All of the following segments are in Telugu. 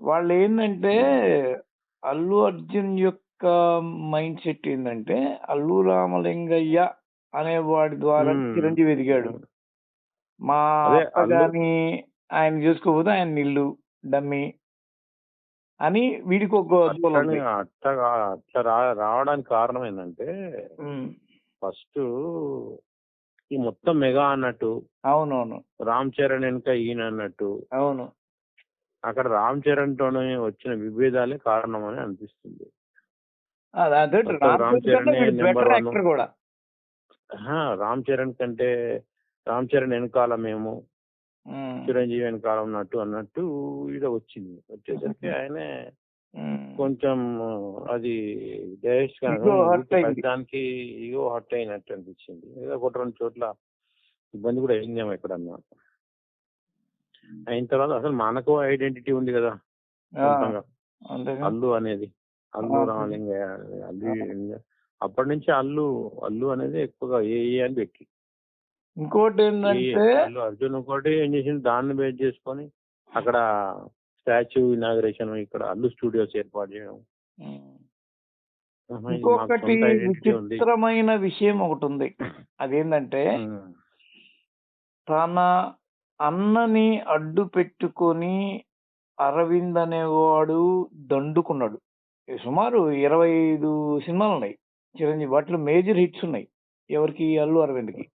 వాళ్ళు ఏంటంటే అల్లు అర్జున్ యొక్క మైండ్ సెట్ ఏంటంటే అల్లు రామలింగయ్య అనే వాడి ద్వారా. చిరంజీవి ఎదిగాడు మా అదే అత్త అల్లు- గాని ఆయన చూసుకోకపోతే ఆయన ఇల్లు డమ్మి అని వీడికి ఒక గోల్ అట్లని ఉంది. అట్లా కా- అట్లా రా రావడానికి కారణం ఏంటంటే. ఫస్ట్ ఈ మొత్తం మెగా అన్నట్టు అవునవును రామ్ చరణ్ వెనుక ఈయన అన్నట్టు అవును అక్కడ రామ్ చరణ్ తోనే వచ్చిన విభేదాలే కారణం అని అనిపిస్తుంది రామ్ చరణ్ నెంబర్ వన్. రామ్ చరణ్ కంటే రామ్ చరణ్ వెనకాల మేము. చిరంజీవి వెనకాల ఉన్నట్టు అన్నట్టు ఇది వచ్చింది వచ్చేసరికి ఆయనే. కొంచెం అది అయింది. దానికి ఈగో హర్ట్ అయినట్టు అనిపించింది ఏదో ఒకటి రెండు చోట్ల ఇబ్బంది కూడా అయిందేమో ఎక్కడన్నా అయిన తర్వాత అసలు మనకు ఐడెంటిటీ ఉంది కదా అల్లు అనేది అల్లు. రామలింగయ్య అల్లు అప్పటి నుంచి అల్లు అల్లు అనేది ఎక్కువగా ఏ ఏ అని పెట్టి. ఇంకోటి ఏంటంటే అల్లు అర్జున్ ఒకటి ఏం చేసింది దాన్ని బేస్ చేసుకొని అక్కడ స్టాచ్యూ ఇనాగరేషన్ ఇక్కడ అల్లు స్టూడియోస్ ఏర్పాటు చేయడం. ఇంకొకటి విచిత్రమైన విషయం ఒకటి ఉంది. అదేంటంటే. తన అన్నని అడ్డు పెట్టుకొని అరవింద్ అనేవాడు దండుకున్నాడు. సుమారు ఇరవై ఐదు సినిమాలు ఉన్నాయి చిరంజీవి వాటిలో మేజర్ హిట్స్ ఉన్నాయి. ఎవరికి? అల్లు అరవింద్కి.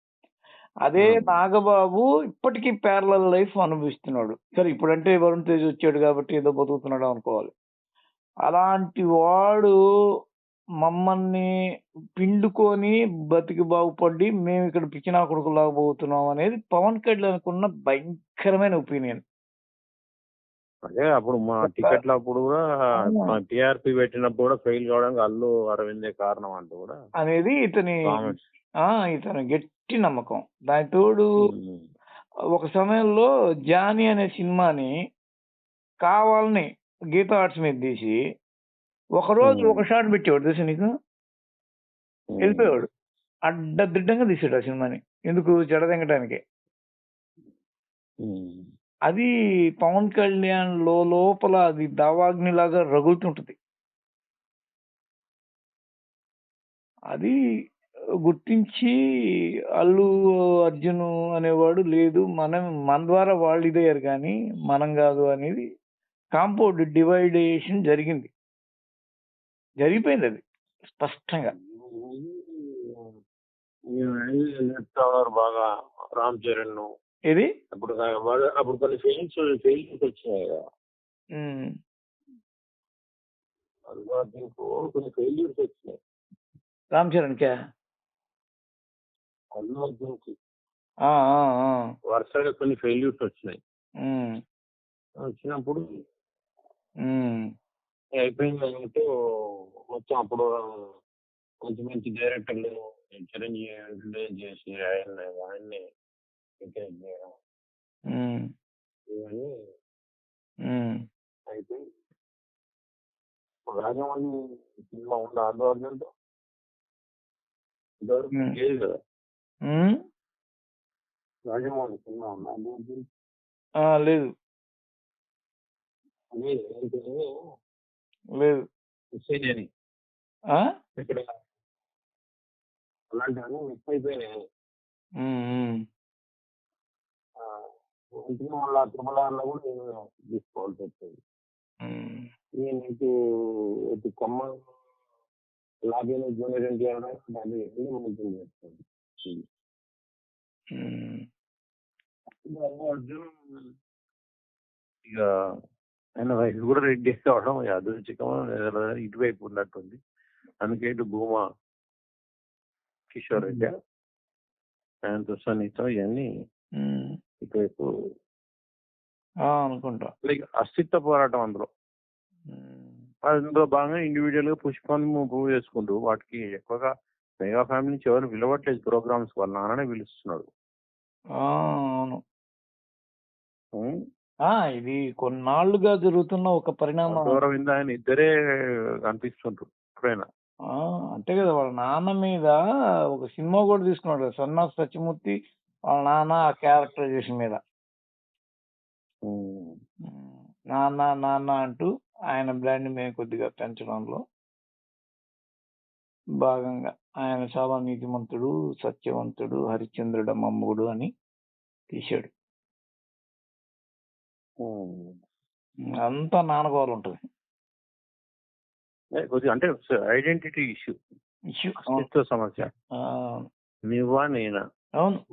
అదే. నాగబాబు ఇప్పటికీ ప్యారలల్ లైఫ్ అనుభవిస్తున్నాడు. సరే ఇప్పుడంటే వరుణ్ తేజ్ వచ్చాడు కాబట్టి ఏదో బతుకుతున్నాడు అనుకోవాలి. అలాంటి వాడు మమ్మల్ని పిండుకొని బతికి బాగుపడి మేము ఇక్కడ పిచ్చినా కొడుకులాగా పోతున్నాం అనేది పవన్ కళ్యాణ్ ఉన్న భయంకరమైన ఒపీనియన్. అదే అప్పుడు మా టికెట్ల అప్పుడు కూడా. టిఆర్పి పెట్టినప్పుడు కూడా ఫెయిల్ కావడానికి అల్లు అరవిందే కారణం అంటూ కూడా అనేది ఇతని ఇతని గట్టి నమ్మకం. దాని తోడు ఒక సమయంలో జానీ అనే సినిమాని కావాలని గీతా ఆర్ట్స్ మీద తీసి ఒక రోజు. ఒక షాట్ పెట్టేవాడు తెలుసు నీకు? వెళ్ళిపోయాడు అడ్డదిడ్డంగా తీసాడు ఆ సినిమాని. ఎందుకు? జడదెంగటానికి అది పవన్ కళ్యాణ్లో లోపల అది దావాగ్నిలాగా రగులుతుంటది. అది గుర్తించి అల్లు అర్జున్ అనేవాడు లేదు మనం మన ద్వారా వాళ్ళు ఇదయ్యారు కానీ మనం కాదు అనేది కాంపౌండ్ డివైడేషన్ జరిగింది. జరిగిపోయింది అది స్పష్టంగా. బాగా రామ్ చరణ్ ఇది అప్పుడు అప్పుడు కొన్ని ఫెయిల్స్ ఫెయిల్స్కు కొన్ని ఫెయిల్యూర్స్ వచ్చినాయి. రామ్ చరణ్ కే అల్లు అర్జున్కి ఆ, ఆ, ఆ, వరుసగా కొన్ని ఫెయిల్యూర్స్ వచ్చినాయి. వచ్చినప్పుడు అయిపోయింది అన్నట్టు మొత్తం అప్పుడు మంచి మంచి డైరెక్టర్లు చిరంజీవి introduce చేసి ఆయన ఆయన్ని encourage చేయడం. ఇవన్నీ రాజమౌళి సినిమా ఉందా ఇంతవరకు Hmm. లేదు కదా? రాజమౌళి సినిమా ఉందా అల్లు అర్జున్ ఆ, లేదు. లేదు. ఏంటంటే లేదు మిస్ అని అయిపోయినాయి మళ్ళీ తిరుమలలో కూడా నేను తీసుకోవాల్సి వచ్చింది. నీకు ఇటు కొమ్మ లాగిన్ జూనియర్ ఎన్టీఆర్ ఎన్ని మెయింటైన్ అర్జున్ ఇక ఆయన వయసు కూడా రెడ్డి కావడం యాదృచ్ఛికం ఇటువైపు ఉన్నట్టుంది అందుకే ఇటు భూమా కిషోర్ రెడ్డి ఆయనతో సన్నితో ఇవన్నీ. ఇటువైపు అనుకుంటా లైక్ అస్తిత్వ పోరాటం అందులో. అందులో భాగంగా ఇండివిజువల్గా పుష్పాన్ని ప్రూవ్ చేసుకుంటూ వాటికి ఎక్కువగా మెగా ఫ్యామిలీ నుంచి ఎవరు పిలవట్లేదు ప్రోగ్రామ్స్ వాళ్ళ నాన్ననే పిలుస్తున్నాడు అవును? ఆ ఇది కొన్నాళ్ళుగా జరుగుతున్న ఒక పరిణామం ఆయన ఇద్దరే కనిపిస్తుంటారు ఎప్పుడైనా ఆ, అంతే కదా వాళ్ళ నాన్న మీద ఒక సినిమా కూడా తీసుకున్నాడు కదా సన్ ఆఫ్ సత్యమూర్తి వాళ్ళ నాన్న ఆ క్యారెక్టరైజేషన్ మీద. ఉమ్, నాన్న నాన్న అంటూ ఆయన బ్రాండ్ మేము కొద్దిగా పెంచడంలో భాగంగా ఆయన చాలా నీతిమంతుడు సత్యవంతుడు హరిశ్చంద్రుడు మమ్ముడు అని తీశాడు. అంతా నాన్నగోలు ఉంటుంది కొద్దిగా అంటే ఐడెంటిటీ ఇష్యూ. ఇష్యూ అస్తిత్వ సమస్య. నేనా? అవును.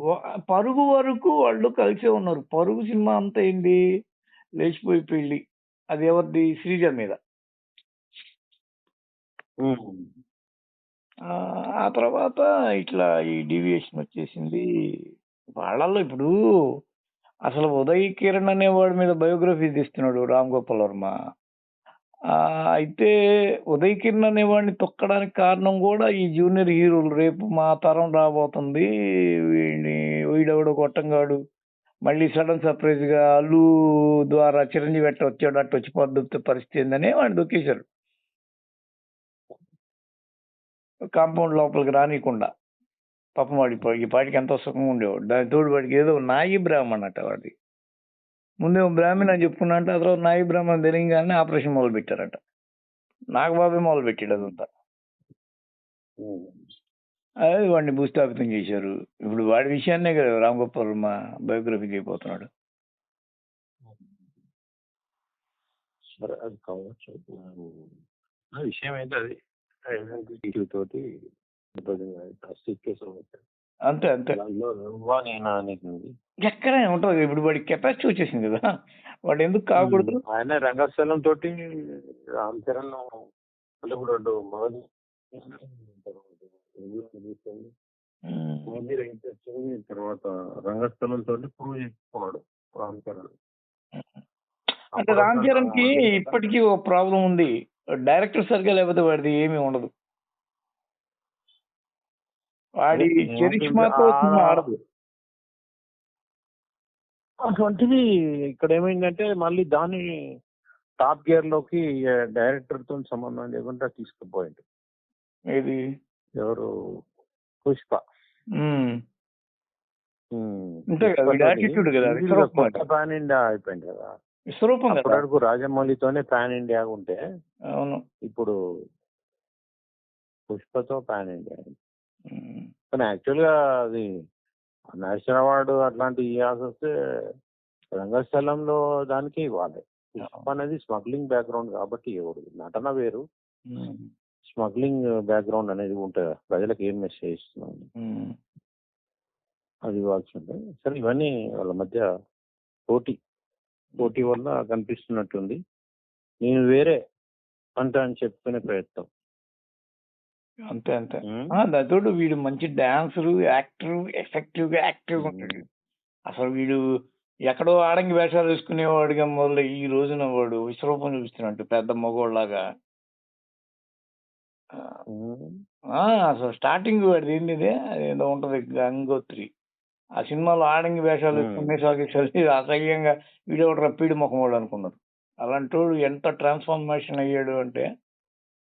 పరుగు వరకు వాళ్ళు కలిసే ఉన్నారు. పరుగు సినిమా అంతా ఏంది? లేచిపోయి పెళ్ళి అది ఎవరిది? శ్రీజ మీద. ఆ తర్వాత ఇట్లా ఈ డీవియేషన్ వచ్చేసింది. వాళ్ళల్లో ఇప్పుడు అసలు ఉదయ్ కిరణ్ అనేవాడి మీద బయోగ్రఫీ తీస్తున్నాడు రామ్ గోపాల్ వర్మ. అయితే ఉదయ్ కిరణ్ అనేవాడిని తొక్కడానికి కారణం కూడా ఈ జూనియర్ హీరోలు. రేపు మా తరం రాబోతుంది. వీడిని వీడెవడో కొట్టంగాడు. మళ్ళీ సడన్ సర్ప్రైజ్గా అల్లు ద్వారా చిరంజీవి ఎట్ట వచ్చాడు. అట్ట వచ్చి పద్ధతి పరిస్థితి ఏందని వాడిని దొక్కేశారు. కాంపౌండ్ లోపలికి రానియకుండా. పాపం వాడి ఈ పాటికి ఎంతో సుఖంగా ఉండేవాడు. దాని తోడు వాడికి ఏదో నాయి బ్రాహ్మణ అట వాడి ముందే బ్రాహ్మణ్ అని చెప్పుకున్నా అంటే ఆ తర్వాత నాయి బ్రాహ్మణ తెలియగానే ఆపరేషన్ మొదలు పెట్టారట నాగబాబే మొదలు పెట్టాడు అదంతా. ఉమ్. అదే వాడిని భూస్థాపితం చేశారు. ఇప్పుడు వాడి విషయాన్నే కదా రామ్ గోపాల్ వర్మ బయోగ్రఫీ చేయబోతున్నాడు సరే అది కావచ్చు. విషయం అయితే అది తోటి అంతే అంతే. ఎక్కడైనా ఉంటుంది. ఇప్పుడు వాడికి కెపాసిటీ వచ్చేసింది కదా. వాడు ఎందుకు కాకూడదు? ఆయన రంగస్థలం తోటి రామ్ చరణ్ తర్వాత రంగస్థలం తోటి ప్రూవ్ చేసుకున్నాడు రామ్ చరణ్. అంటే రామ్ చరణ్కి ఇప్పటికీ ఒక ప్రాబ్లం ఉంది. డైరెక్టర్ సరిగ్గా లేకపోతే వాడిది ఏమీ ఉండదు. వాడి? చరిష్మాతో సినిమా ఆడదు. అటువంటిది ఇక్కడ ఏమైందంటే మళ్ళీ దాన్ని టాప్ గేర్లోకి డైరెక్టర్తో సంబంధం లేకుండా తీసుకుపోయింది ఏది? ఎవరు? పుష్ప. పాన్ ఇండియా అయిపోయింది కదా. విశ్వరూపం రాజమౌళితోనే పాన్ ఇండియా ఉంటే అవును. ఇప్పుడు పుష్పతో పాన్ ఇండియా. కానీ యాక్చువల్గా అది నేషనల్ అవార్డు అట్లాంటి ఇవ్వాల్సి వస్తే రంగస్థలంలో దానికి ఇవ్వాలి. పుష్ప అనేది స్మగ్లింగ్ బ్యాక్గ్రౌండ్ కాబట్టి ఇవ్వడు నటన వేరు. స్మగ్లింగ్ బ్యాక్గ్రౌండ్ అనేది ఉంటుంది ప్రజలకు ఏం మెసేజ్ ఇస్తున్నాం. అది ఇవ్వాల్సి ఉంటుంది సరే ఇవన్నీ వాళ్ళ మధ్య పోటీ. పోటీ వల్ల కనిపిస్తున్నట్టుంది. నేను వేరే అంట అని చెప్పుకునే ప్రయత్నం. అంతే అంతే. దాంతోడు వీడు మంచి డాన్సర్ యాక్టర్ ఎఫెక్టివ్గా యాక్టివ్గా ఉంటాడు. అసలు వీడు ఎక్కడో ఆడంగి వేషాలు వేసుకునేవాడిగా మొదలు ఈ రోజున వాడు విశ్వరూపం చూపిస్తున్నట్టు పెద్ద మగోళ్ళలాగా. ఆ, అసలు స్టార్టింగ్ వాడిది ఏంటి ఇది? అదేదో ఉంటది గంగోత్రి. ఆ సినిమాలో ఆడంగి వేషాలు. వేసుకునే సాగి అసహ్యంగా వీడియో రప్పీడి ముఖం వాడు అనుకున్నారు అలాంటి వాడు ఎంత ట్రాన్స్ఫార్మేషన్ అయ్యాడు అంటే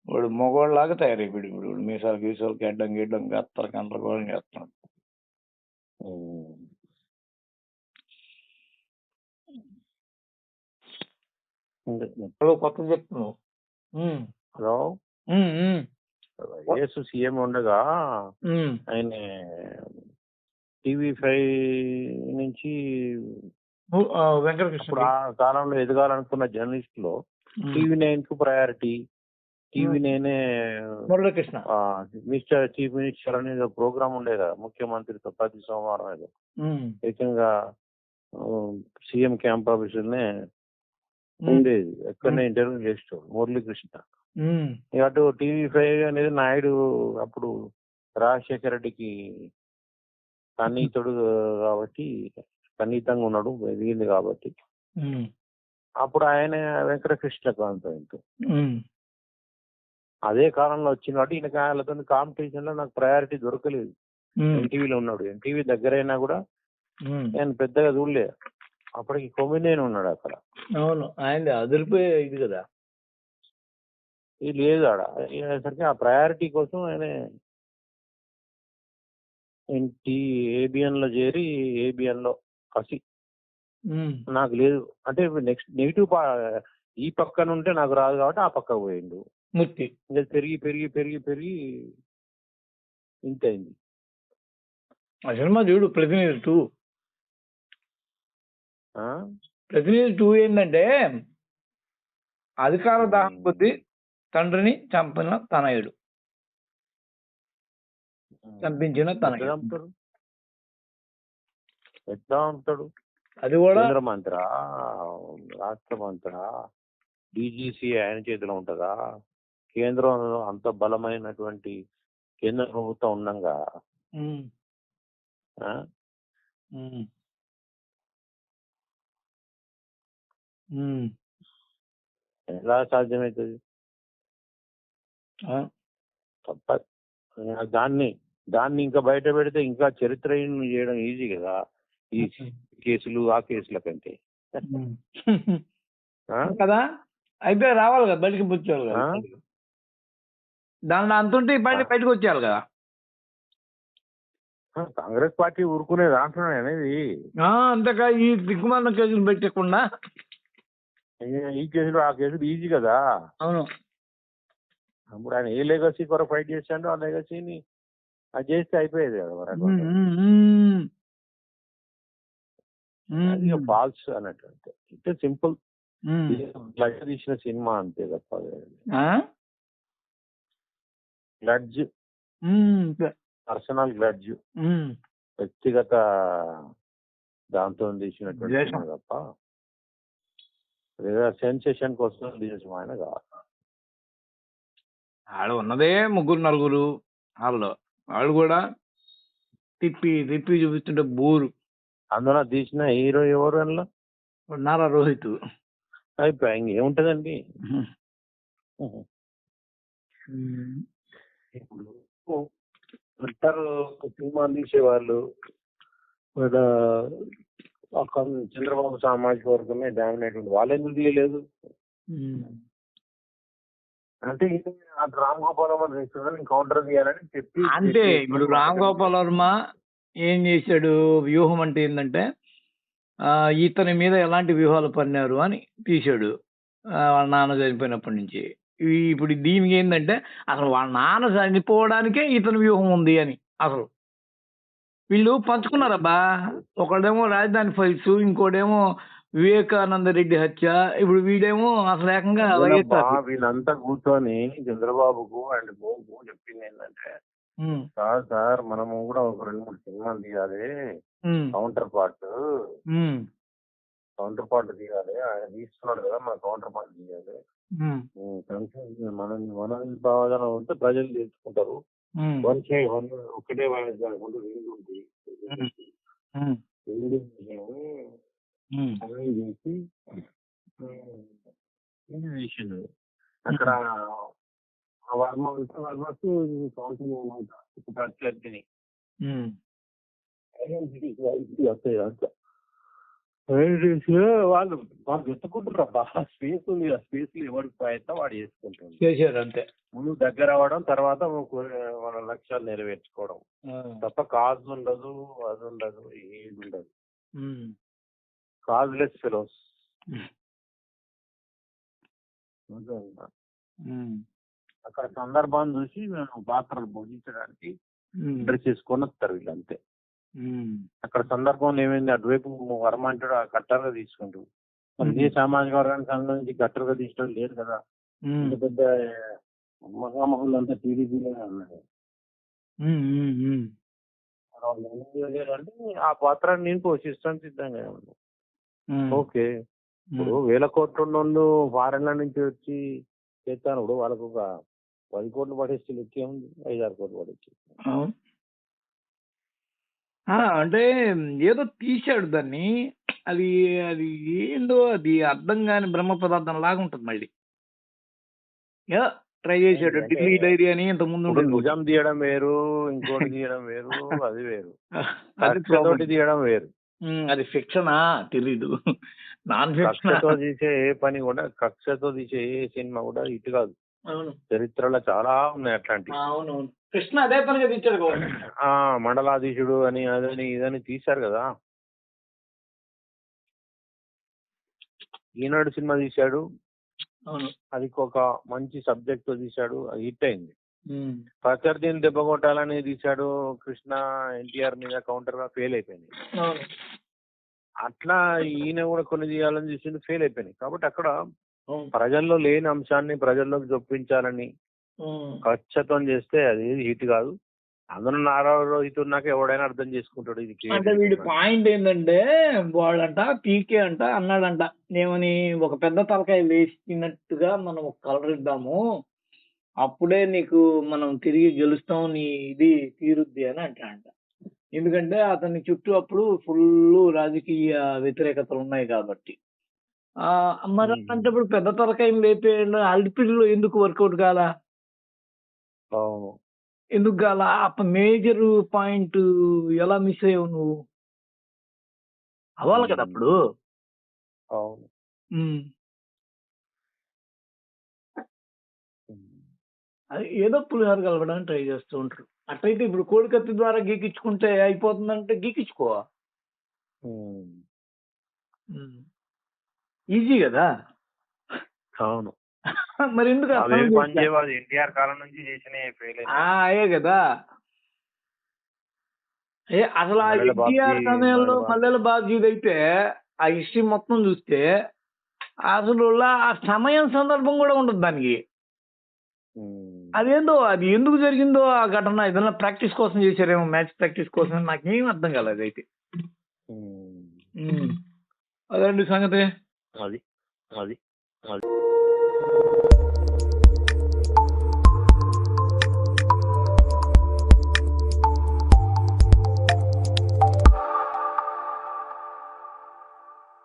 వాడు మగవాళ్ళలాగా తయారైపోయాడు ఇప్పుడు వాడు. మీసాలు గీసాలు గడ్డం గిడ్డం గత్తర గందరగోళం చేస్తున్నాడు. ఇప్పుడు కొత్త చెప్తున్నావు హలో. యేసు సీఎం ఉండగా ఆయన టీవీ ఫైవ్ నుంచి వెంకటకృష్ణ కాలంలో ఎదగాలనుకున్న జర్నలిస్ట్లో టీవీ నైన్కు ప్రయారిటీ టీవీ నైనే మురళీకృష్ణ. మిస్టర్ చీఫ్ మినిస్టర్ అనేది ప్రోగ్రామ్ ఉండేది కదా ముఖ్యమంత్రితో ప్రతి సోమవారం ఏదో. ఏకంగా సీఎం క్యాంప్ ఆఫీసులనే ఉండేది. ఎక్కడనే ఇంటర్వ్యూ చేస్తాడు మురళీకృష్ణ. అటు టీవీ ఫైవ్ అనేది నాయుడు అప్పుడు రాజశేఖర రెడ్డికి సన్నిహితుడు కాబట్టి సన్నిహితంగా ఉన్నాడు ఎదిగింది కాబట్టి. అప్పుడు ఆయన వెంకటకృష్ణ కాంత అదే కాలంలో వచ్చిన కాబట్టి ఈయన వాళ్ళతో కాంపిటీషన్లో నాకు ప్రయారిటీ దొరకలేదు. ఎన్టీవీలో ఉన్నాడు. ఎన్టీవీ దగ్గరైనా కూడా ఉమ్. నేను పెద్దగా చూడలే. అప్పటికి కొమ్మినేని ఉన్నాడు అక్కడ. అవును. ఆయన అదిరిపోయే ఇది కదా. ఇది లేదు ఆడ. అయ్యేసరికి ఆ ప్రయారిటీ కోసం ఆయన ఎన్టీ ఏబిఎన్లో చేరి ఏబిఎన్లో కసి నాకు లేదు. అంటే నెక్స్ట్ నెగిటివ్ ఈ పక్కన ఉంటే నాకు రాదు కాబట్టి ఆ పక్క పోయిండు. మూర్తి ఇంకా పెరిగి పెరిగి పెరిగి పెరిగి ఇంత అయింది ఆ సినిమా చూడు ప్రతినిధి టూ? ప్రతినిధి టూ ఏంటంటే అధికార దాహం కొద్దీ తండ్రిని చంపిన తనయుడు. చంపించిన తనయుడు. ఎట్లా చంపుతాడు? అది కూడా కేంద్ర మంత్ర? రాష్ట్ర మంత్ర? డీజీసీ ఆయన చేతిలో ఉంటుందా? కేంద్రంలో అంత బలమైనటువంటి కేంద్ర ప్రభుత్వం ఉండంగా ఎలా సాధ్యమవుతుంది తప్ప దాన్ని దాన్ని ఇంకా బయట పెడితే ఇంకా చరిత్రహీనం చేయడం ఈజీ కదా? ఈ కేసులు ఆ కేసుల కంటే? కదా? అయితే రావాలి కదా బయటికి పుచ్చాలి కదా ఆ? దానిలో అంత ఉంటే బయట బయటకు వచ్చేయాలి కదా కాంగ్రెస్ పార్టీ ఊరుకునే దాంట్లో అనేది. అంతేకా ఈ దిగ్గుమాల కేసులు పెట్టకుండా. ఈ కేసులు ఆ కేసులు ఈజీ కదా. అవును. ఇప్పుడు ఆయన ఏ లెగసీ కొరకు ఫైట్ చేశాడో ఆ లెగసీని అది చేస్తే అయిపోయేది కదా మరి ఫాల్స్ అన్నట్టు అంతే. ఇంటే సింపుల్. తీసిన సినిమా అంతే తప్ప? గ్లడ్జ్. Personal grudge. వ్యక్తిగత దాంతో తీసినటువంటి తప్ప. సెన్సేషన్ కోసం తీసిన ఆయన ఆడ ఉన్నదే ముగ్గురు నలుగురు వాళ్ళు వాళ్ళు కూడా తిప్పి తిప్పి చూపిస్తుంటే బోరు. అందులో తీసిన హీరో ఎవరు అందులో? నారా రోహిత్. అయిపోయి ఇంకేముంటదండి ఇప్పుడు అంటారు సినిమా తీసేవాళ్ళు మన అక్కడ చంద్రబాబు సామాజిక వర్గమే డామినేట్ ఉంది. వాళ్ళు ఎందుకు తీయలేదు? అంటే రామ్ గోపాల్ వర్మ కౌంటర్ తీయాలని చెప్పి అంటే ఇప్పుడు రామ్ గోపాల్ వర్మ ఏం చేశాడు? వ్యూహం అంటే ఏంటంటే ఇతని మీద ఎలాంటి వ్యూహాలు పన్నారు అని తీశాడు. వాళ్ళ నాన్న చనిపోయినప్పటి నుంచి. ఇప్పుడు దీనికి ఏంటంటే అసలు వాళ్ళ నాన్న చనిపోవడానికే ఇతని వ్యూహం ఉంది అని అసలు. వీళ్ళు పంచుకున్నారబ్బా. ఒకడేమో రాజధాని ఫైల్స్ ఇంకోటేమో వివేకానంద రెడ్డి హత్య ఇప్పుడు వీడేమో అసలు ఏకంగా వీళ్ళంతా కూర్చొని చంద్రబాబుకు అండ్ బాబుకు చెప్పింది ఏంటంటే సార్ సార్ మనము కూడా ఒక రెండు మూడు సినిమాలు తీయాలి. Counter part. కౌంటర్ పార్ట్ తీయాలి. ఆయన తీసుకున్నాడు కదా మన కౌంటర్ పార్ట్ తీయాలి. మన మన భావన ఉంటే ప్రజలు తెలుసుకుంటారు. వన్ వన్ ఒకటే వాయిస్ కాకుండా రెండు ఉంది రెండు చేసి చేసిండు అక్కడ వర్మ ఉంటే వర్మకు కౌంటింగ్ అనమాట ప్రత్యర్థిని. వస్తాయి అంతా వాళ్ళు వాళ్ళు ఎత్తుకుంటారు అబ్బా స్పేస్ ఉంది ఆ స్పేస్లో ఎవరికి ప్రయత్నం వాడు చేసుకుంటుంది చేశారు అంతే ముందు దగ్గర అవ్వడం తర్వాత మన లక్ష్యాలు నెరవేర్చుకోవడం. తప్ప కాజ్ ఉండదు అది ఉండదు ఏది ఉండదు. Causeless fellows. అక్కడ సందర్భాన్ని చూసి మేము పాత్రలు భోజించడానికి. డ్రెస్ చేసుకొని వస్తారు వీళ్ళంతే. అక్కడ సందర్భంలో ఏమైంది? అటువైపు వర్మ అంటాడు ఆ కట్టర్గా తీసుకుంటూ. ఇదే సామాజిక వర్గానికి సంబంధించి కట్టర్గా తీసుకోవడం లేదు కదా. పెద్ద మహామహులు అంతా టీడీపీలోనే ఉన్నారు. వాళ్ళు చేయలేరంటే ఆ పాత్రని నేను పోషిస్తాను సిద్ధంగా. ఓకే. ఇప్పుడు వేల కోట్ల ఉన్నోళ్ళు ఫారెన్ల నుంచి వచ్చి చేస్తాను ఇప్పుడు వాళ్ళకు ఒక పది కోట్లు పడేస్తే లెక్కే ఉంది. ఐదు ఆరు కోట్లు పడేసి అవును. ఆ, అంటే ఏదో తీశాడు దాన్ని. అది అది ఏందో అది అర్థం కాని బ్రహ్మ పదార్థం లాగా ఉంటుంది మళ్ళీ. ట్రై చేశాడు. అంటే- ఢిల్లీ డైరీ అని ఇంత ముందు ఇప్పుడు ఉండేది. నిజం తీయడం వేరు ఇంకోటి తీయడం వేరు అది వేరు. అది కక్షతోటి. తీయడం వేరు. అది ఫిక్షనా? తెలీదు. Non fiction? కక్షతో తీసే ఏ పని కూడా కక్షతో తీసే ఏ సినిమా కూడా ఇటు కాదు. అవును. చరిత్రలో చాలా ఉన్నాయి అట్లాంటివి. అవును కృష్ణ అదే పనిగా ఆ మండలాధీశుడు అని అదని ఇదని తీశారు కదా. ఈనాడు సినిమా తీశాడు. అది ఒక మంచి సబ్జెక్ట్తో తీశాడు. అది హిట్ అయింది. ప్రత్యర్థిని దెబ్బ కొట్టాలని తీశాడు కృష్ణ. ఎన్టీఆర్ మీద కౌంటర్గా ఫెయిల్ అయిపోయింది. అట్లా ఈయన కూడా కొన్ని తీయాలని చూసింది ఫెయిల్ అయిపోయింది. కాబట్టి అక్కడ ప్రజల్లో లేని అంశాన్ని ప్రజల్లోకి చొప్పించాలని. ఖచ్చితం చేస్తే అది హిట్ కాదు. అందులో నారాయణ రోహిత్ ఉన్నాక ఎవడైనా అర్థం చేసుకుంటాడు ఇది అంటే వీడి. పాయింట్ ఏంటంటే వాళ్ళంట పీకే అంట అన్నాడంట. ఏమని ఒక పెద్ద తలకాయ వేసినట్టుగా మనం ఒక కలర్ ఇద్దాము. అప్పుడే నీకు మనం తిరిగి గెలుస్తాం నీ ఇది తీరుద్ది అని అంటాడంట. ఎందుకంటే అతని చుట్టూ అప్పుడు ఫుల్ రాజకీయ వ్యతిరేకతలు ఉన్నాయి కాబట్టి. ఆ మరి మ్మ్. అంటే ఇప్పుడు పెద్ద తలకాయ లేపే అల్పిల్లో ఎందుకు వర్కౌట్ కాలా? ఎందుకు కాలా? మేజర్ పాయింట్ ఎలా మిస్ అయ్యావు నువ్వు? అవ్వాలి కదా అప్పుడు. ఏదో పులిహోర కలపడానికి ట్రై చేస్తూ ఉంటారు. అట్లయితే ఇప్పుడు కోడికత్తి ద్వారా గీకించుకుంటే అయిపోతుందంటే గీకించుకో ఉమ్. ఈజీ కదా? అవును. మరి ఎందుకు ఎన్టీఆర్ కాలం నుంచి చేసిన అయ్యే కదా. ఏ అసలు ఆ ఎన్టీఆర్ సమయంలో మల్లెల బాబ్జీది అయితే ఆ హిస్టరీ మొత్తం చూస్తే అసలు ఆ సమయం సందర్భం కూడా ఉండదు దానికి. అదేందో అది ఎందుకు జరిగిందో ఆ ఘటన ఏదైనా ప్రాక్టీస్ కోసం చేశారేమో మ్యాచ్ ప్రాక్టీస్ కోసం నాకేం అర్థం కాలేదు అయితే. అదండి సంగతి? అది అది అది